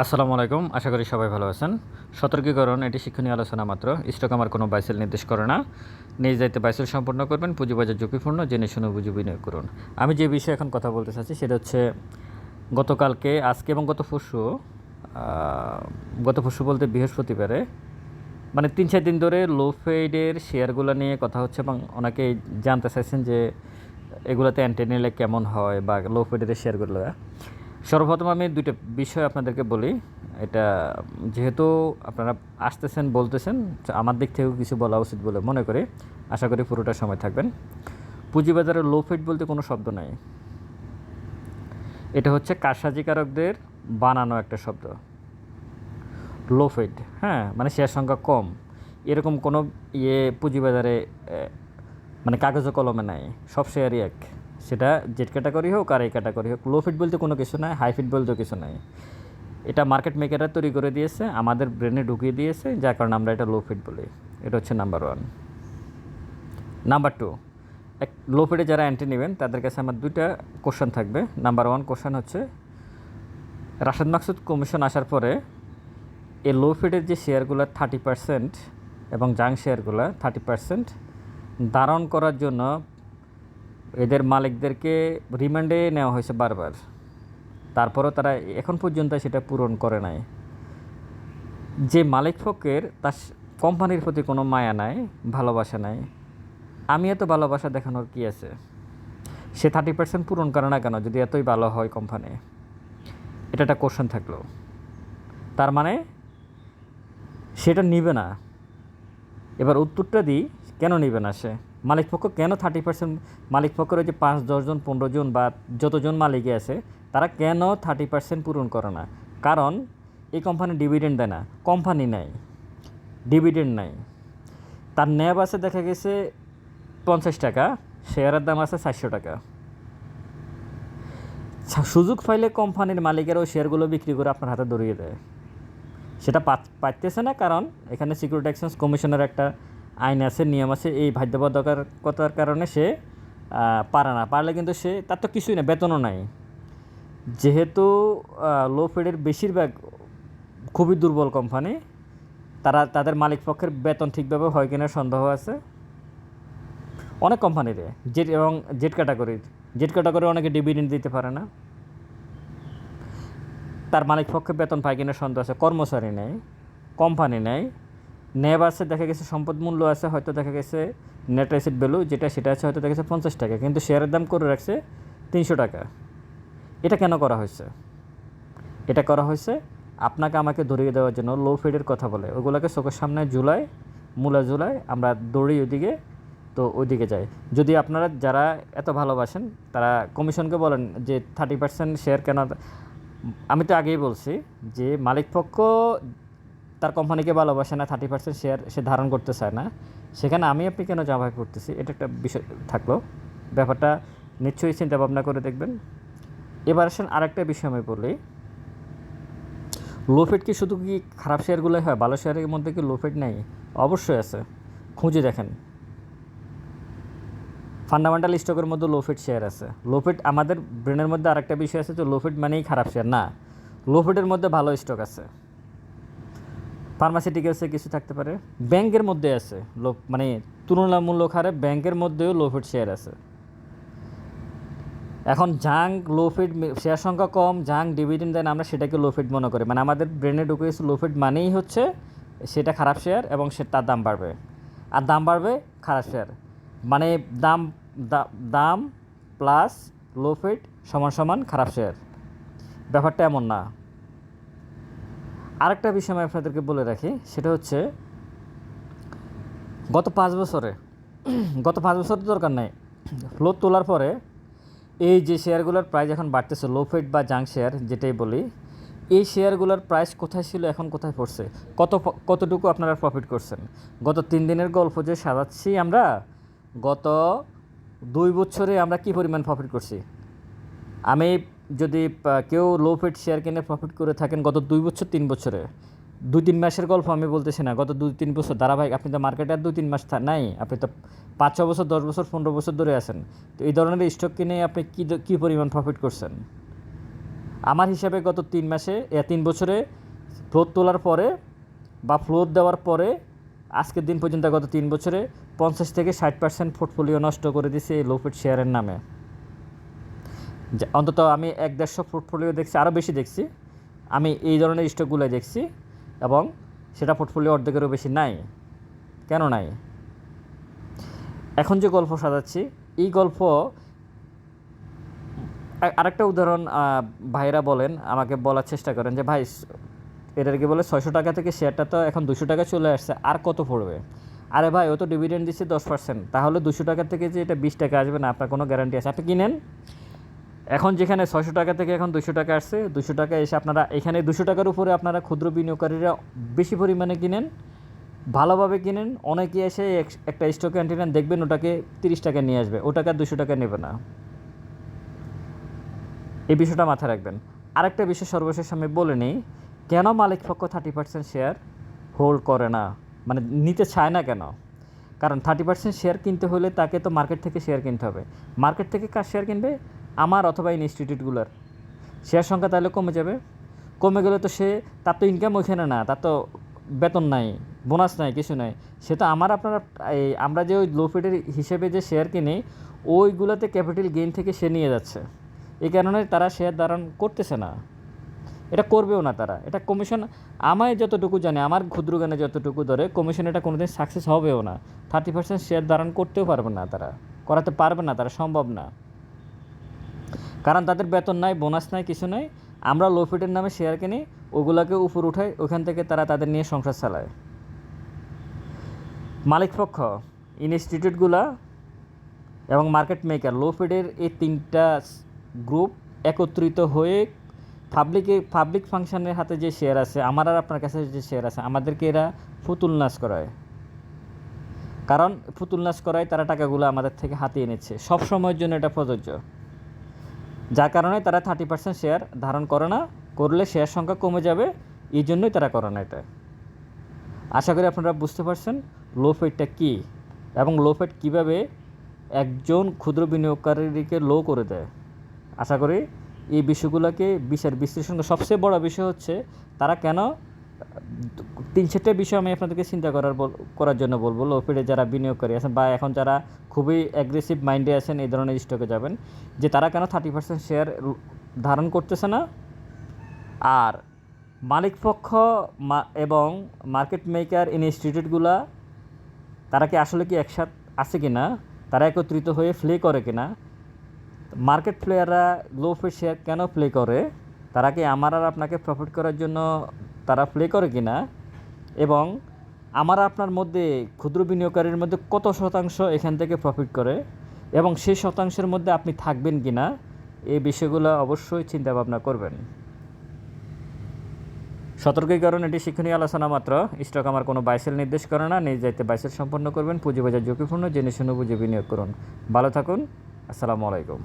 আসসালামু আলাইকুম, আশা করি সবাই ভালো আছেন। সতর্কীকরণ, এটি শিক্ষণীয় আলোচনা মাত্র। স্টক আমার কোনো বাইসেল নির্দেশ করে না। নিজ দায়িত্বে বাইসেল সম্পন্ন করবেন, পুঁজিবাজার ঝুঁকিপূর্ণ, জেনে শুনে বুঝে বিনিয়োগ করুন। আমি যে বিষয়ে এখন কথা বলতে চাচ্ছি, সেটা হচ্ছে গতকালকে, আজকে এবং গত পরশু গত পরশু বলতে বৃহস্পতিবারে মানে তিন চার দিন ধরে লো ফেডের শেয়ারগুলো নিয়ে কথা হচ্ছে এবং অনেকে জানতে চাইছেন যে এগুলোতে অ্যান্টি নিলে কেমন হয় বা লো ফেডের শেয়ারগুলো। সর্বপ্রথম আমি দুইটা বিষয় আপনাদেরকে বলি। এটা যেহেতু আপনারা আসতেছেন, বলতেছেন আমার দিক থেকেও কিছু বলা উচিত বলে মনে করি। আশা করি পুরোটা সময় থাকবেন। পুঁজিবাজারে লো ফেড বলতে কোনো শব্দ নাই। এটা হচ্ছে কারসাজিকারকদের বানানো একটা শব্দ। লো ফেড হ্যাঁ মানে শেয়ার সংখ্যা কম। এরকম কোনো ইয়ে পুঁজিবাজারে মানে কাগজ কলমে নাই। সব শেয়ারই এক। সেটা জেড ক্যাটাগরি হোক আর এই ক্যাটাগরি হোক। লো ফিট বলতে কোনো কিছু নাই হাই ফিট বলতেও কিছু নাই। এটা মার্কেট মেকাররা তৈরি করে দিয়েছে, আমাদের ব্রেনে ঢুকিয়ে দিয়েছে, যার কারণে আমরা এটা লো ফিট বলি। এটা হচ্ছে নাম্বার ওয়ান নাম্বার টু এক লো ফিটে যারা অ্যান্টি নেবেন, তাদের কাছে আমার দুইটা কোশ্চেন থাকবে। নাম্বার ওয়ান কোশ্চেন হচ্ছে, রাশেদ মাকসুদ কমিশন আসার পরে এই লো ফিডের যে শেয়ারগুলো থার্টি পার্সেন্ট এবং জাং শেয়ারগুলো থার্টি পার্সেন্ট ধারণ করার জন্য এদের মালিকদেরকে রিমান্ডে নেওয়া হয়েছে বারবার। তারপরও তারা এখন পর্যন্ত সেটা পূরণ করে নাই। যে মালিক পক্ষের তার কোম্পানির প্রতি কোনো মায়া নাই, ভালোবাসা নাই। আমি এত ভালোবাসা দেখানোর কি আছে? সে থার্টি পার্সেন্ট পূরণ করে না কেন? যদি এতই ভালো হয় কোম্পানি। এটা একটা কোশ্চেন থাকল। তার মানে সেটা নিবে না। এবার উত্তরটা দিই, কেন নিবে না সে? মালিক পক্ষ কেন থার্টি পার্সেন্ট মালিক পক্ষের ওই যে পাঁচ দশজন পনেরো জন বা যতজন মালিকই আছে, তারা কেন থার্টি পার্সেন্ট পূরণ করে না? কারণ এই কোম্পানি ডিভিডেন্ড দেয় না কোম্পানি নাই ডিভিডেন্ড নাই তার ন্যাব আছে দেখা গেছে পঞ্চাশ টাকা শেয়ারের দাম আছে চারশো টাকা। সুযোগ পাইলে কোম্পানির মালিকেরা ওই শেয়ারগুলো বিক্রি করে আপনার হাতে ধরিয়ে দেয়। সেটা পাইতেছে না কারণ এখানে সিকিউরিটি এক্সচেঞ্জ কমিশনের একটা আইন আছে, নিয়ম আছে, এই বাধ্যবাধকতার কারণে সে পারে না। পারলে কিন্তু সে, তার তো কিছুই না, বেতনও নাই। যেহেতু লো ফেডের বেশিরভাগ খুবই দুর্বল কোম্পানি তারা, তাদের মালিক পক্ষের বেতন ঠিকভাবে হয় কিনা সন্দেহ আছে। অনেক কোম্পানিরে জেট এবং জেট ক্যাটাগরির জেট ক্যাটাগরি অনেকে ডিভিডেন্ড দিতে পারে না। তার মালিক পক্ষে বেতন পায় কিনা সন্দেহ আছে। কর্মচারী নেই কোম্পানি নেই। নেব আছে, দেখা গেছে সম্পদ মূল্য আছে, হয়তো দেখা গেছে নেট অ্যাসেট ভ্যালু যেটা সেটা আছে, হয়তো দেখা গেছে পঞ্চাশ টাকা, কিন্তু শেয়ারের দাম করে রাখছে তিনশো টাকা। এটা কেন করা হয়েছে? এটা করা হয়েছে আপনাকে আমাকে ধরিয়ে দেওয়ার জন্য লো ফিডের কথা বলে। ওগুলোকে চোখের সামনে জুলাই মূলা জুলাই আমরা দৌড়ি ওইদিকে তো ওইদিকে যাই। যদি আপনারা যারা এত ভালোবাসেন, তারা কমিশনকে বলেন যে থার্টি পার্সেন্ট শেয়ার কেন, আমি তো আগেই বলছি যে মালিক পক্ষ তার কোম্পানিকে ভালোবাসে না থার্টি পার্সেন্ট শেয়ার সে ধারণ করতে চায় না। সেখানে আমি আপনি কেন জামাই করতেছি? এটা একটা বিষয় থাকল। ব্যাপারটা নিশ্চয়ই চিন্তা ভাবনা করে দেখবেন। এবার আসেন আরেকটা বিষয় আমি বলি। লোফেট কি শুধু কি খারাপ শেয়ারগুলোই হয়? ভালো শেয়ারের মধ্যে কি লোফেট নেই? অবশ্যই আছে। খুঁজে দেখেন। ফান্ডামেন্টাল স্টকের মধ্যে লোফেট শেয়ার আছে। লোফেট আমাদের ব্রেনের মধ্যে আরেকটা বিষয় আছে যে লোফেট মানেই খারাপ শেয়ার না। লোফেটের মধ্যে ভালো স্টক আছে। ফার্মাসিউটিক্যালসে কিছু থাকতে পারে। ব্যাংকের মধ্যে আছে লো মানে তুলনামূলক হারে ব্যাংকের মধ্যেও লোফেট শেয়ার আছে। এখন জাং লোফিড শেয়ার সংখ্যা কম জাং ডিভিডেন্ড দেন আমরা সেটাকে লোফিড মনে করি। মানে আমাদের ব্রেনে ঢুকে গেছে লোফিড মানেই হচ্ছে সেটা খারাপ শেয়ার এবং সে, তার দাম বাড়বে। আর দাম বাড়বে খারাপ শেয়ার মানে দাম দাম প্লাস লোফিড সমান সমান খারাপ শেয়ার ব্যাপারটা এমন না। আরেকটা বিষয় আমি আপনাদেরকে বলে রাখি, সেটা হচ্ছে গত পাঁচ বছরে, গত পাঁচ বছর দরকার নাই। ফ্লোর তোলার পরে এই যে শেয়ারগুলোর প্রাইস এখন বাড়তেছে লো ফেট বা জাং শেয়ার যেটাই বলি, এই শেয়ারগুলোর প্রাইস কোথায় ছিল, এখন কোথায় পড়ছে? কত কতটুকু আপনারা প্রফিট করছেন? গত তিন দিনের গল্প যে সাজাচ্ছি আমরা, গত দুই বছরে আমরা কি পরিমাণ প্রফিট করছি? আমি যদি কেউ লো ফেট শেয়ার কিনে প্রফিট করে থাকেন গত দুই বছর, তিন বছরে, দুই, তিন মাসের গল্প আমি বলতেছি না, গত দুই, তিন বছর, ধারাবাহিক, আপনি তো মার্কেটে আর দুই, তিন মাস নাই, আপনি তো পাঁচ, ছ বছর, দশ বছর, পনেরো বছর ধরে আছেন, তো এই ধরনের স্টক কিনে আপনি কী কী পরিমাণ প্রফিট করছেন? আমার হিসাবে গত তিন মাসে তিন বছরে ফ্লোর তোলার পরে বা ফ্লোর দেওয়ার পরে, আজকের দিন পর্যন্ত গত তিন বছরে পঞ্চাশ থেকে ষাট পার্সেন্ট পোর্টফোলিও নষ্ট করে দিছে এই লোফেড শেয়ারের নামে। অন্তত আমি এক দেড়শো পোর্টফোলিও দেখছি আরও বেশি দেখছি। আমি এই ধরনের স্টকগুলো দেখছি এবং সেটা পোর্টফোলিও অর্ধেকেরও বেশি নাই। কেন নাই? এখন যে গল্প সাজাচ্ছি, এই গল্প আরেকটা উদাহরণ ভাইরা বলেন, আমাকে বলার চেষ্টা করেন যে, ভাই এটাকে বলে, ছয়শো টাকা থেকে শেয়ারটা তো এখন দুশো টাকা চলে আসছে, আর কত পড়বে? আরে ভাই, ও তো ডিভিডেন্ড দিচ্ছে দশ পার্সেন্ট তাহলে দুশো টাকা থেকে যে এটা বিশ টাকা আসবে না, আপনার কোনো গ্যারান্টি আছে? আপনি কিনেন? এখন যেখানে ছয়শো টাকা থেকে এখন দুশো টাকা আসছে দুশো টাকা এসে আপনারা এখানে দুশো টাকার উপরে আপনারা ক্ষুদ্র বিনিয়োগকারীরা বেশি পরিমাণে কিনেন, ভালোভাবে কিনেন, অনেকে এসে এক- একটা স্টকে আনটি নেন দেখবেন ওটাকে তিরিশ টাকা নিয়ে আসবে ওটাকে আর দুশো টাকা নেবে না। এই বিষয়টা মাথায় রাখবেন। আরেকটা বিষয় সর্বশেষ আমি বলে নিই, কেন মালিক পক্ষ থার্টি পার্সেন্ট শেয়ার হোল্ড করে না? মানে নিতে চায় না কেন? কারণ থার্টি পার্সেন্ট শেয়ার কিনতে হলে তাকে তো মার্কেট থেকে শেয়ার কিনতে হবে। মার্কেট থেকে কার শেয়ার কিনবে? আমার অথবা ইনস্টিটিউটগুলোর শেয়ার সংখ্যা তাহলে কমে যাবে। কমে গেলে তো সে, তার তো ইনকাম ওইখানে না, তার তো বেতন নাই বোনাস নাই, কিছু নাই। সে তো আমার আপনারা, এই আমরা যে ওই লো ফিডের হিসেবে যে শেয়ার কিনি, ওইগুলোতে ক্যাপিটাল গেইন থেকে সে নিয়ে যাচ্ছে। এই কারণে তারা শেয়ার ধারণ করতেছে না। এটা করবেও না তারা। এটা কমিশন আমায় যতটুকু জানে, আমার ক্ষুদ্র জ্ঞানে যতটুকু ধরে কমিশন এটা কোনোদিন সাকসেস হবেও না। থার্টি পার্সেন্ট শেয়ার ধারণ করতেও পারবে না তারা। করাতে পারবে না তারা, সম্ভব না। কারণ তাদের বেতন নাই বোনাস নাই, কিছু নাই। আমরা লো ফিটের নামে শেয়ার কিনি, ওগুলোকে উপর উঠাই, ওখান থেকে তারা তাদের নিয়ে সংসার চালায়। মালিকপক্ষ, ইনস্টিটিউটগুলা এবং মার্কেট মেকার লো ফিডের এই তিনটা গ্রুপ একত্রিত হয়ে পাবলিকে পাবলিক ফাংশনের হাতে যে শেয়ার আছে, আমার আর আপনার কাছে যে শেয়ার আছে, আমাদেরকে এরা ফুতুল নাচ করায়। কারণ ফুতুল নাচ করায় তারা টাকাগুলো আমাদের থেকে হাতিয়ে নিচ্ছে। সব সময়ের জন্য এটা প্রযোজ্য। যার কারণে তারা থার্টি পার্সেন্ট শেয়ার ধারণ করে না, করলে শেয়ার সংখ্যা কমে যাবে, এই জন্যই তারা করে না এটা। আশা করি আপনারা বুঝতে পারছেন লো ফেটটা কী এবং লো ফেট কীভাবে একজন ক্ষুদ্র বিনিয়োগকারীকে লো করে দেয়। আশা করি এই বিষয়গুলোকে বিচার বিশ্লেষণ সবচেয়ে বড় বিষয় হচ্ছে তারা কেন তিন চারটে বিষয় আমি আপনাদেরকে চিন্তা করার করার জন্য বলব। লো ফিডে যারা বিনিয়োগকারী আছেন বা এখন যারা খুবই অ্যাগ্রেসিভ মাইন্ডে আছেন, এই ধরনের স্টকে যাবেন, যে তারা কেন থার্টি পার্সেন্ট শেয়ার ধারণ করতেছে না? আর মালিকপক্ষ এবং মার্কেট মেকার ইনস্টিটিউটগুলা তারা কি আসলে কি একসাথ আছে কি না তারা একত্রিত হয়ে প্লে করে কি না মার্কেট প্লেয়াররা লো ফিট শেয়ার কেন প্লে করে? তারা কি আমার আর আপনাকে প্রফিট করার জন্য তারা প্লে করে কিনা এবং আমার আপনার মধ্যে ক্ষুদ্র বিনিয়োগকারীর মধ্যে কত শতাংশ এখান থেকে প্রফিট করে এবং সেই শতাংশের মধ্যে আপনি থাকবেন কি না এই বিষয়গুলো অবশ্যই চিন্তা ভাবনা করবেন। সতর্কীকরণ, এটি শিক্ষণীয় আলোচনা মাত্র। স্টক আমার কোনো বাইসেল নির্দেশ করে না। নিজ দায়িত্বে বাইসেল সম্পন্ন করবেন, পুঁজিবাজার ঝুঁকিপূর্ণ, জেনে শুনে, বুঝে বিনিয়োগ করুন। ভালো থাকুন। আসসালামু আলাইকুম।